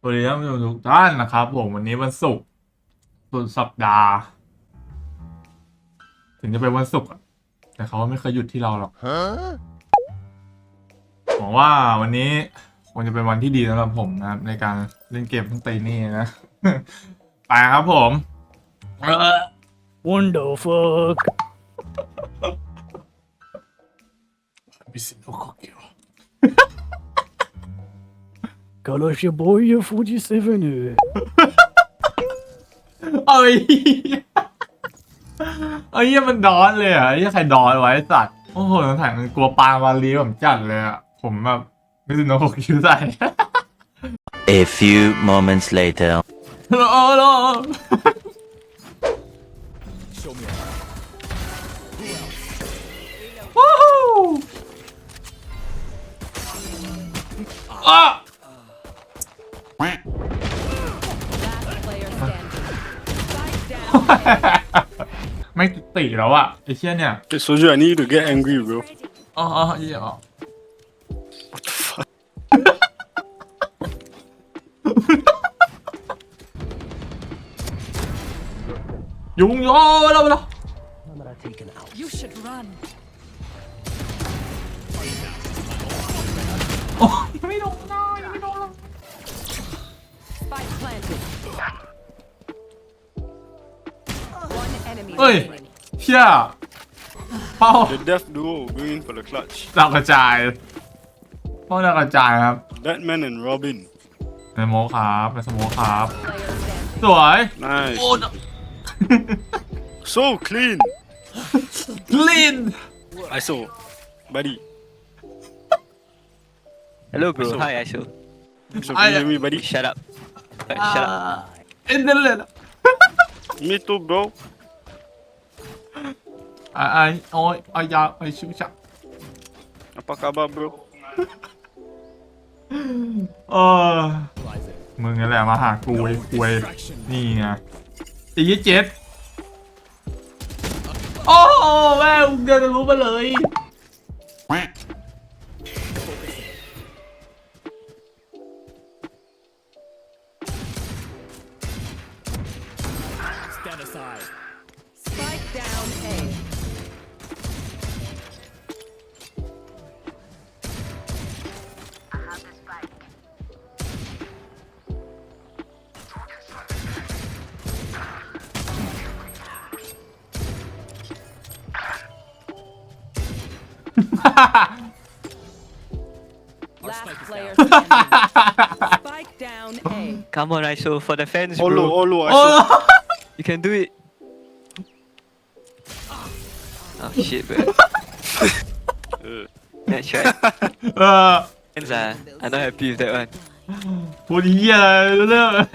สวัสดีท่านผู้ชมทุกท่านนะครับ ผมวันนี้วันศุกร์สุดสัปดาห์ ถึงจะเป็นวันศุกร์อะแต่เขาไม่เคยหยุดที่เราหรอกหวังว่าวันนี้คงจะเป็นวันที่ดีสำหรับผมนะครับ ในการเล่นเกมทั้งตีนี่นะ ไปครับผมเออ Wonderfuck. มิสิโนโคเกียว Kalash boy 47. เอ้ยเอ้ยมันดอนเลยอะไอ้ยใครดอนไว้สัตว์โอ้โหน้ำแข็งมันกลัวปลาวาลีผมจัดเลยอะผมแบบมิสิโนโคเกียวใส่ A few moments later. โอ้โห Show ไม่ติแล้วอะไอ้เชี่ยเนี่ย Hey, Soldier, I need you to get angry, bro. อ๋ออ๋อเหี้ยอ๋อ What the fuck? ยุงโยมาแล้วมาแล้ว You should run. โอ้ยยังไม่ลงนะยังไม่ลงนะ Spike planted. One enemy Oi. remaining. เชี่ยเป้า The death duo going in for the clutch. ดาวกระจายเป้าดาวกระจายครับ Batman and Robin. ในโมครับในสโมครับ Player standing. สวย Nice. โอ้ So clean. ลิน I saw. Buddy. Hello, bro. So- Hi, Aisho. So I- can you hear me, buddy? Shut up. Alright, shut up. เอ็นเดนเลยนะ Me too, bro. ไอ้ไอ้โอ้ยไอ้ยาไอ้ชิวชัก Apa khabar, bro? เออมึงนั่นแหละมาหากูไอ้กูไอ้นี่ไงไอ้ยี่เจ็ดโอ้โหแม่งเดินทะลุมาเลย Stand aside. Spike down A. Last player Come on, Aisho, for the fans, bro. Olu, Olu, Oh, You can do it. Oh shit, bro. That's right. no. uh, fans are, not happy with that one. 我理解了，真的。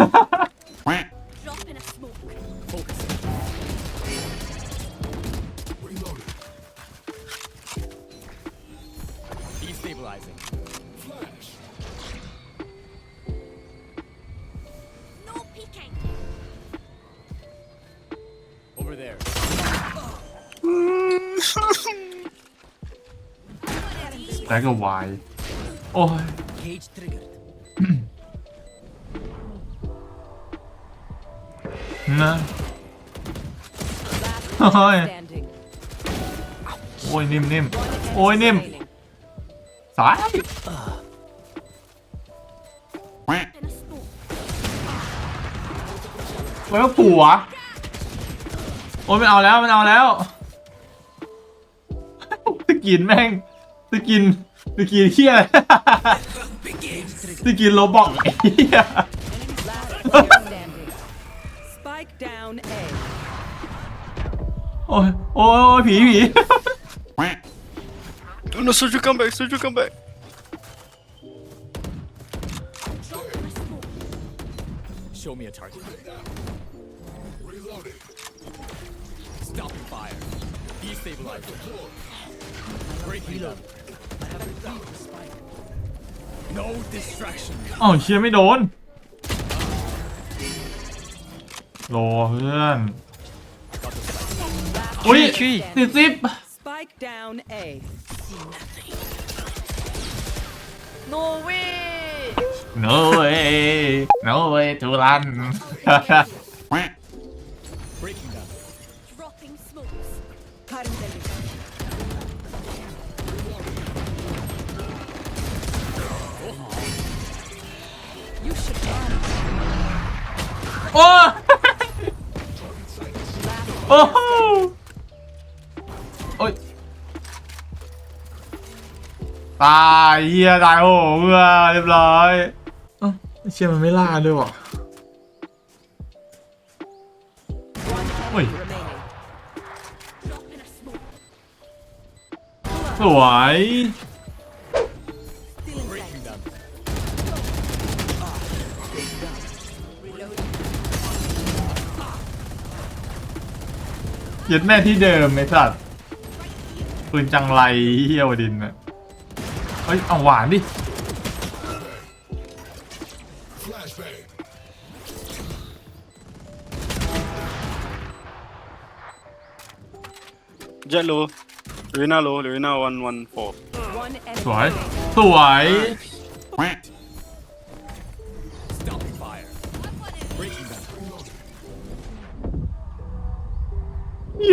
แล้วก็วายโอ้ย Cage triggered. นะ Last Ôi. player standing. โอ้ยนิ่มนิ่ม One โอ้ย enemy นิ่ม remaining. สาย In a smoke. ไว้ว่าผัวโอ้ยไม่เอาแล้วไม่เอาแล้วสกินแม่ง สกินสกินเฮียสกินโรบอกไอ้เฮีย Last player standing. Spike down A. โอ้ยโอ้ยผีผี oh no, Soldier, come back. Soldier, come back. Show me a target. Stopping fire. Destabilizing. Breaking them. No distraction. อ้าวเชียไม่โดนโลเพื่อน Last อุ้ย player ติด standing. ซิป Spike down A. No way. no way no way to run โอ้โอ้โหโอ้ยตายเฮียตายโอ้โหเพื่อเรียบร้อยเอ้าไอ้เชี่ยมันไม่ล่าด้วยวะ One Oi. enemy remaining. Drop in a smoke. สวย ยึดแม่ที่เดิมไอ้สัตว์ปืนจังไรเฮียวดินน่ะเฮ้ยเอาหวานดิ Jet low. Lurina low. Lurina 114. One enemy สวย remaining. สวย ย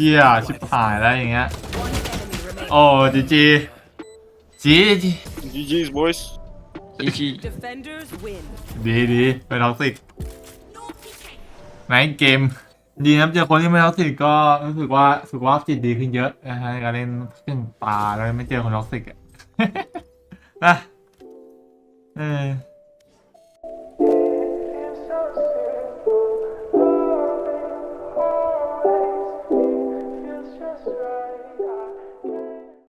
ชี่ย standing. ชิบหายแล้วอย่างเงี้ย One enemy remaining. โอ้จีจีจีจี GG's, boys. GG. Defenders win. ดีดีไปท็อกซิกในเกม ดีนะครับเจอคนที่ไม่ท็อกซิกก็รู้สึกว่าสุขภาพจิตดีขึ้นเยอะนะฮะในการเล่นเครื่องปลาแล้วไม่เจอคนท็อกซิกอะ นะเออ